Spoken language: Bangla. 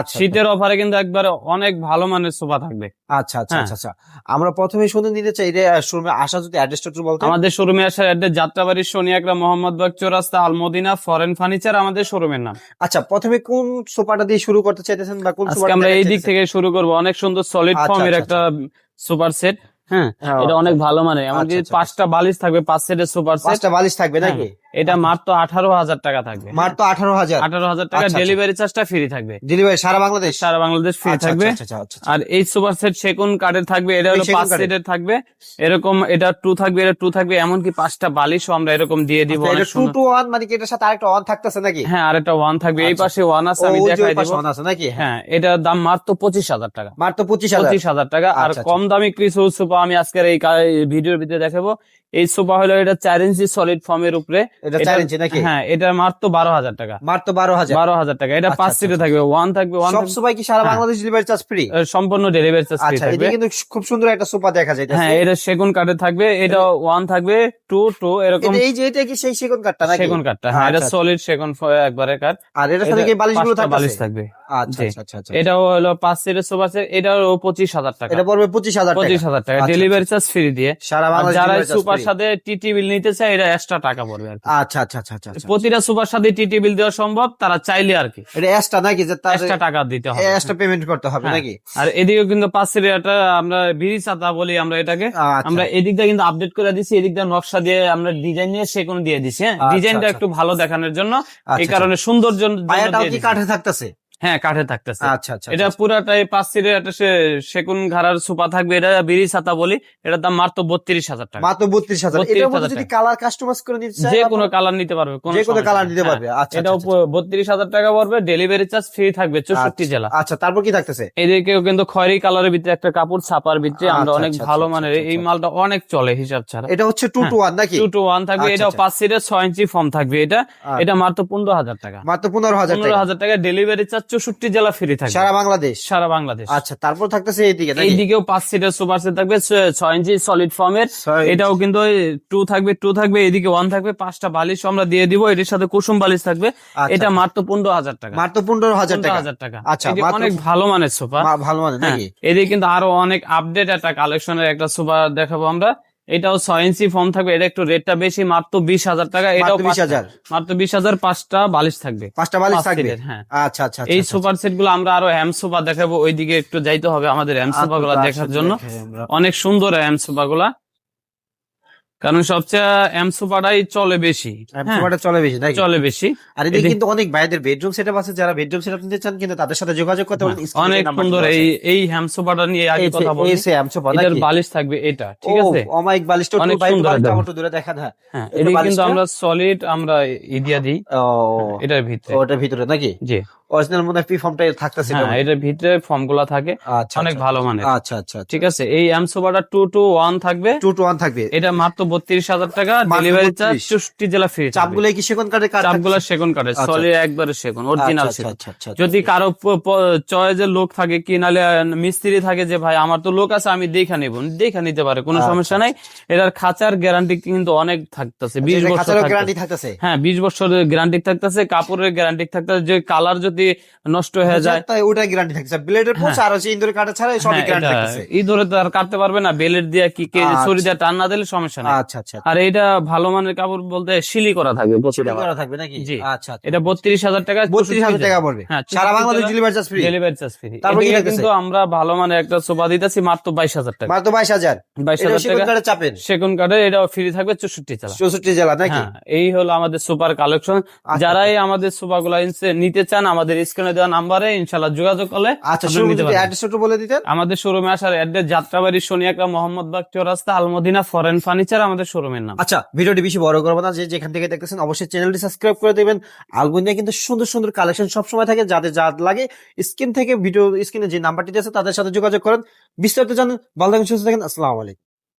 আচ্ছা শীতের অফারে কিন্তু একবারে অনেক ভালো মানের সোফা থাকবে। আচ্ছা আচ্ছা হ্যাঁ। আচ্ছা আচ্ছা। আমরা প্রথমে শুনে নিতে চাই এটা শোরুমে আসা যদি অ্যাড্রেসটা একটু বলতে আমাদের শোরুমে আসার address Jatrabari Shaniakra Mohammadbagh Chowrasta Almadina foreign furniture আমাদের শোরুমের নাম। আচ্ছা প্রথমে কোন সোফাটা দিয়ে শুরু করতে চাইতেছেন বা কোন সোফাটা আমরা এই দিক থেকে শুরু করব। অনেক সুন্দর সলিড আচ্ছা, ফর্মের আচ্ছা, একটা সুপার সেট হ্যাঁ? হ্যাঁ, এটা অনেক ভালো মানে আচ্ছা, আচ্ছা। পাঁচটা বালিশ থাকবে পাঁচ সেটের সুপার সেট পাঁচটা বালিশ থাকবে নাকি? এটা মাত্র আঠারো হাজার টাকা থাকবে। তো আঠারো হাজার। আঠারো হাজার টাকা। ডেলিভারি চার্জটা ফ্রি থাকবে। ডেলিভারি সারা বাংলাদেশ? সারা বাংলাদেশ ফ্রি আচ্ছা, থাকবে। আচ্ছা, আচ্ছা। আর এই সুপার সেট সেগুন কার্ডের থাকবে এটা হলো পাঁচ সেটের থাকবে। এরকম এটা টু থাকবে এটা টু থাকবে এমনকি পাঁচটা বালিশও আমরা এরকম দিয়ে দিব টু টু ওয়ান মানে কি এটার সাথে আরেকটা ওয়ান থাকতেছে নাকি? হ্যাঁ আর একটা ওয়ান থাকবে। এই। পাশে ওয়ান আছে আমি দেখাই দিব। one আছে নাকি? হ্যাঁ এটার দাম মাত্র পঁচিশ হাজার টাকা। তো পঁচিশ হাজার। পঁচিশ হাজার টাকা। আর কম দামি কিছু সোফা আমি আজকের এই এই ভিডিওর ভিতরে দেখাবো। এই সোফা হলো এটা চার ইঞ্চি সলিড ফর্মের উপরে। এটা এটা- ইঞ্চি নাকি? হ্যাঁ এটা মাত্র বারো হাজার টাকা। হাজার? বারো হাজার টাকা। এটা আচ্ছা, পাঁচ আচ্ছা, সিটে আচ্ছা। থাকবে ওয়ান থাকবে ওয়ান সব সোফাই কি সারা হ্যাঁ। বাংলাদেশ ডেলিভারি চার্জ ফ্রি সম্পূর্ণ ডেলিভারি চার্জ ফ্রি আচ্ছা থাকবে এটা কিন্তু খুব সুন্দর একটা সোফা দেখা যায় হ্যাঁ এটা সেগুন কাঠে থাকবে এটা ওয়ান থাকবে টু টু এরকম। এই যে এটা কি সেই সেগুন কাঠটা নাকি? সেগুন কাঠটা হ্যাঁ এটা আচ্ছা, সলিড সেগুন একবারে কাঠ আর এটার সাথে কি বালিশগুলো পাঁচটা বালিশ থাকবে। থাকবে আচ্ছা। আচ্ছা আচ্ছা আচ্ছা। এটাও হলো পাঁচ সিটের সোফা সেট এটাও পঁচিশ হাজার টাকা। এটা পড়বে পঁচিশ হাজার টাকা। পঁচিশ হাজার টাকা। আচ্ছা, ডেলিভারি চার্জ ফ্রি দিয়ে। সারা বাংলাদেশ যারা সুপার। সাথে টিটি বিল নিতে চায় এটা এক্সট্রা টাকা পড়বে আর কি। আচ্ছা আচ্ছা আচ্ছা আচ্ছা আচ্ছা। প্রতিটা সুপার সাথে টিটি বিল দেওয়া সম্ভব তারা চাইলে আর কি। এটা এক্সট্রা নাকি যে এক্সট্রা টাকা দিতে হবে। এক্সট্রা পেমেন্ট করতে হবে হ্যাঁ। নাকি? আর এদিকে কিন্তু পাঁচ এটা আমরা বিড়ি ছাতা বলি আমরা এটাকে। আচ্ছা। আমরা এদিকটা কিন্তু আপডেট করে দিছি এদিকটা নকশা দিয়ে আমরা ডিজাইন নিয়ে সে কোনো দিয়ে দিছি হ্যাঁ। ডিজাইনটা। একটু ভালো দেখানোর জন্য। এই কারণে সৌন্দর্য জন্য পায়াটাও কি কাঠে থাকতেছে? হ্যাঁ কাঠে থাকতেছে। আচ্ছা আচ্ছা এটা পুরাটাই পাঁচ সিটের একটা সে- সেগুন ঘাড়ার সুপা থাকবে এটা বিড়ি ছাতা বলি এটার দাম মাত্র বত্রিশ হাজার টাকা। মাত্র বত্রিশ হাজার। 32,000 এটার মধ্যে যদি কালার কাস্টমাইজ করে নিতে চাই যে কোনো কালার নিতে পারবে যে কোনো কালার নিতে হ্যাঁ, পারবে আচ্ছা এটাও আচ্ছা, বত্রিশ হাজার টাকা পড়বে ডেলিভারি চার্জ ফ্রি থাকবে চৌষট্টি জেলা। আচ্ছা তারপর কি থাকতেছে? এদিকেও কিন্তু খয়েরি কালারের ভিতরে একটা কাপড় ছাপার ভিতরে আমরা আচ্ছা, অনেক আচ্ছা, ভালো আচ্ছা, মানের আচ্ছা, এই আচ্ছা। মালটা অনেক চলে হিসাব ছাড়া। এটা হচ্ছে টু টু ওয়ান নাকি? টু টু ওয়ান থাকবে আচ্ছা, এটাও আচ্ছা। পাঁচ সিটের ছয় ইঞ্চি ফর্ম থাকবে এটা আচ্ছা। এটা মাত্র পনেরো হাজার টাকা। মাত্র পনেরো হাজার পনেরো হাজার টাকা ডেলিভারি চার্জ চৌষট্টি জেলা ফ্রি থাকবে। সারা বাংলাদেশ? সারা বাংলাদেশ। আচ্ছা তারপর থাকতেছে এইদিকে এইদিকেও পাঁচ সিটের সুপার সেট থাকবে ছয় ইঞ্চি সলিড ফর্মের এটাও কিন্তু টু থাকবে টু থাকবে এদিকে ওয়ান থাকবে পাঁচটা বালিশ আমরা দিয়ে দিব এটির সাথে কুসুম বালিশ থাকবে। আচ্ছা, এটা মাত্র পনেরো হাজার টাকা। মাত্র পনেরো হাজার টাকা। হাজার টাকা। আচ্ছা, এটি অনেক ভালো মানের সোফা ভালো মানের নাকি? এদিকে কিন্তু আরও অনেক আপডেট একটা কালেকশনের একটা সোফা দেখাবো আমরা। এটাও ছয় ইঞ্চি ফর্ম থাকবে। এটা একটু রেটটা বেশি মাত্র বিশ হাজার টাকা। এটাও বিশ হাজার? মাত্র বিশ হাজার পাঁচটা বালিশ থাকবে। পাঁচটা বালিশ থাকবে? হ্যাঁ। আচ্ছা আচ্ছা আচ্ছা, এই আচ্ছা, সুপার সেটগুলো আমরা আরও হ্যাম সোফা দেখাবো। ওইদিকে একটু যাইতে হবে আমাদের হ্যাম সোফা গুলা আচ্ছা, দেখার আচ্ছা, জন্য। অনেক সুন্দর হ্যাম সোফা গুলা। কারণ সবচেয়ে চলে বেশি। হ্যাঁ, হ্যাঁ, চলে বেশি নাকি? চলে বেশি। আর এদিকে কিন্তু অনেক ভাইদের বেডরুম সেটআপ আছে যারা বেডরুম সেটআপ নিতে চান কিন্তু তাদের সাথে যোগাযোগ করতে পারেন অনেক সুন্দর। এই নিয়ে আগে কথা বলি। এই সেম নাকি বালিশ থাকবে এটা ঠিক ও, আছে অমায়িক বালিশটা অনেক সুন্দর একটু দূরে দেখান হ্যাঁ এটা কিন্তু আমরা সলিড আমরা ইদিয়া দিই। ও। এটার ভিতরে। ওটার ভিতরে নাকি? জি। অরিজিনাল মনে পি ফর্মটা থাকতেছে হ্যাঁ এটার ভিতরে ফর্মগুলা থাকে। আচ্ছা অনেক ভালো মানের। আচ্ছা আচ্ছা ঠিক আছে এই টু টু ওয়ান থাকবে। টু টু ওয়ান থাকবে। এটা মাত্র বত্রিশ হাজার টাকা ডেলিভারি চার্জ 32 জেলা ফ্রি চাপগুলো কি সেগুন কাঠের কাঠ চাপগুলা সেগুন কাটে আচ্ছা। সলিড একবারে সেগুন অরিজিনাল আচ্ছা, আচ্ছা, আচ্ছা, আচ্ছা। যদি কারও চয়েজের লোক থাকে কি নালে মিস্ত্রি থাকে যে ভাই আমার তো লোক আছে আমি দেখা নিব। দেখা নিতে পারে কোনো আচ্ছা, সমস্যা নাই। এটার খাঁচার গ্যারান্টি কিন্তু অনেক থাকতেছে বিশ বছর খাঁচারও গ্যারান্টি থাকতেছে? হ্যাঁ বিশ বছরের গ্যারান্টি থাকতেছে কাপড়ের গ্যারান্টি থাকতেছে যে কালার যদি নষ্ট হয়ে যায়। তাই ওটার গ্যারান্টি থাকছে ব্লেডের পোষ আর হচ্ছে ইন্দুরের কাটা ছাড়া সবই হ্যাঁ, গ্যারান্টি এটা থাকতেছে। ই ধরে তো আর কাটতে পারবে না বেলের দিয়ে কি কে আচ্ছা। ছুরি দিয়ে টান না দিলে সমস্যা নেই। আচ্ছা আচ্ছা আর এটা ভালো মানের কাপড় বলতে সিলি করা থাকবে প্রচুর এটা করা থাকবে নাকি? জি। আচ্ছা আচ্ছা এটা বত্রিশ হাজার টাকা বত্রিশ হাজার টাকা পড়বে। হ্যাঁ, সারা Bangladesh delivery charge free delivery charge free তারপর থাকতেছে? কিন্তু আমরা ভালো মানের একটা সোফা দিতেছি মাত্র বাইশ হাজার টাকা। মাত্র বাইশ হাজার। বাইশ এটা হাজার সেগুন টাকা কাঠের চাপেন সেগুন কার্ডে এটাও ফ্রি থাকবে চৌষট্টি চালা চৌষট্টি জেলা নাকি? হ্যাঁ এই হলো আমাদের সুপার কালেকশন যারাই আমাদের সোফা গুলা নিতে চান আমাদের স্ক্রিনে দেওয়া নাম্বারে ইনশাল্লাহ যোগাযোগ করলে আচ্ছা অ্যাড্রেস একটু বলে দিতেন। আমাদের শোরুমে আসার address Jatrabari Soniakra Mohammadbagh Chowrasta Almadina foreign furniture আমাদের শোরুমের নাম। আচ্ছা ভিডিওটি বেশি বড় করব না যে যেখান থেকে দেখতেছেন অবশ্যই চ্যানেলটি সাবস্ক্রাইব করে দেবেন। আলগুনিয়া কিন্তু সুন্দর সুন্দর কালেকশন সবসময় থাকে যাদের যা লাগে স্ক্রিন থেকে ভিডিও স্ক্রিনে যে নাম্বারটি আছে তাদের সাথে যোগাযোগ করেন। বিস্তারিত জানেন ভালো থাকেন সুস্থ থাকেন আসসালামু আলাইকুম।